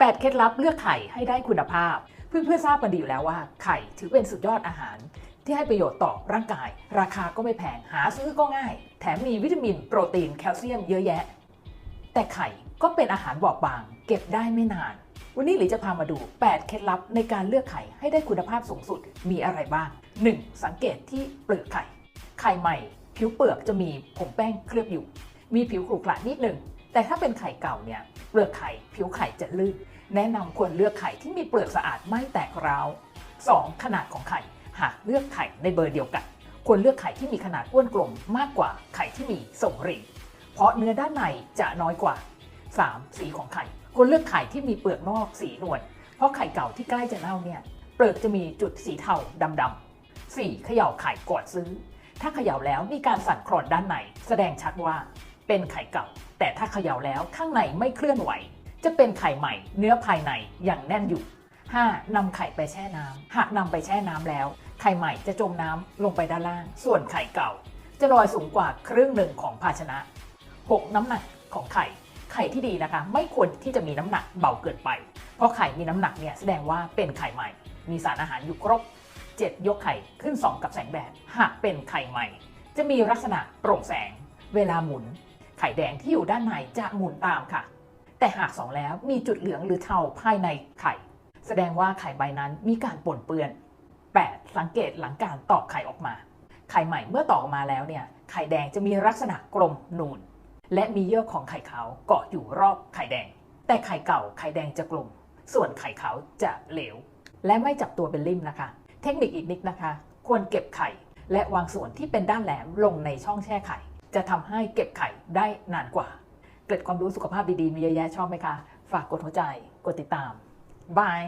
8 เคล็ดลับเลือกไข่ให้ได้คุณภาพ เพื่อนๆทราบกันดีอยู่แล้วว่า ไข่ถือเป็นสุดยอดอาหาร ที่ให้ประโยชน์ต่อร่างกาย ราคาก็ไม่แพงหาซื้อก็ง่าย แถมมีวิตามิน โปรตีนแคลเซียมเยอะแยะ แต่ไข่ก็เป็นอาหารบอบบาง เก็บได้ไม่นาน วันนี้หลีจะพามาดู 8 เคล็ดลับในการเลือกไข่ให้ได้คุณภาพสูงสุดมีอะไรบ้าง 1. สังเกตที่เปลือกไข่ ไข่ใหม่ ผิวเปลือกจะมีผงแป้งเคลือบอยู่ มีผิวขรุขระนิดหนึ่ง แต่ถ้าเป็นไข่เก่าเนี่ยเปลือกไข่ผิวไข่จะลื่นแนะนำควรเลือกไข่ที่มีเปลือกสะอาดไม่แตกร้าว 2. ขนาดของไข่หากเลือกไข่ในเบอร์เดียวกัน ควรเลือกไข่ที่มีขนาดอ้วนกลมมากกว่าไข่ที่มีส่งรีเพราะเนื้อด้านในจะน้อยกว่า 3. สีของไข่ควรเลือกไข่ที่มีเปลือกนอกสีนวลเพราะไข่เก่าที่ใกล้จะเน่าเนี่ยเปลือกจะมีจุดสีเทาดำๆ 4. เขย่าไข่ก่อนซื้อ ถ้าเขย่าแล้วมีการสั่นคลอนด้านในแสดงชัดว่าเป็นไข่เก่า แต่ถ้าเขย่าแล้วข้างในไม่เคลื่อนไหว จะเป็นไข่ใหม่เนื้อภายในอยังแน่นอยู่ 5. นำไข่ไปแช่น้ำหากนำไปแช่น้ำแล้ว ไข่ใหม่จะจมน้ำลงไปด้านล่าง ส่วนไข่เก่า จะลอยสูงกว่าครึ่งหนึ่งของภาชนะ 6. น้ำหนักของไข่ ไข่ที่ดีนะคะ ไม่ควรที่จะมีน้ำหนักเบาเกินไป เพราะไข่มีน้ำหนักเนี่ยแสดงว่าเป็นไข่ใหม่ มีสารอาหารอยู่ครบ 7 ยกไข่ขึ้น 2 กับแสงแดด หากเป็นไข่ใหม่ จะมีลักษณะโปร่งแสง เวลาหมุน ไข่แดงที่อยู่ด้านในจะหมุนตามค่ะ แต่หากสองแล้วมีจุดเหลืองหรือเทาภายในไข่ แสดงว่าไข่ใบนั้นมีการปนเปื้อน 8. สังเกตหลังการตอกไข่ออกมา ไข่ใหม่เมื่อตอกออกมาแล้วเนี่ยไข่แดงจะมีลักษณะกลมนูน และมีเยื่อของไข่ขาวเกาะอยู่รอบไข่แดง แต่ไข่เก่าไข่แดงจะกลม ส่วนไข่ขาวจะเหลว และไม่จับตัวเป็นริ่มนะคะ เทคนิคอีกนิดนะคะ ควรเก็บไข่และวางส่วนที่เป็นด้านแหลมลงในช่องแช่ไข่ จะทำให้เก็บไข่ได้นานกว่า เกล็ดความรู้สุขภาพดีๆ มีเยอะแยะชอบไหมคะ ฝากกดหัวใจ กดติดตามบาย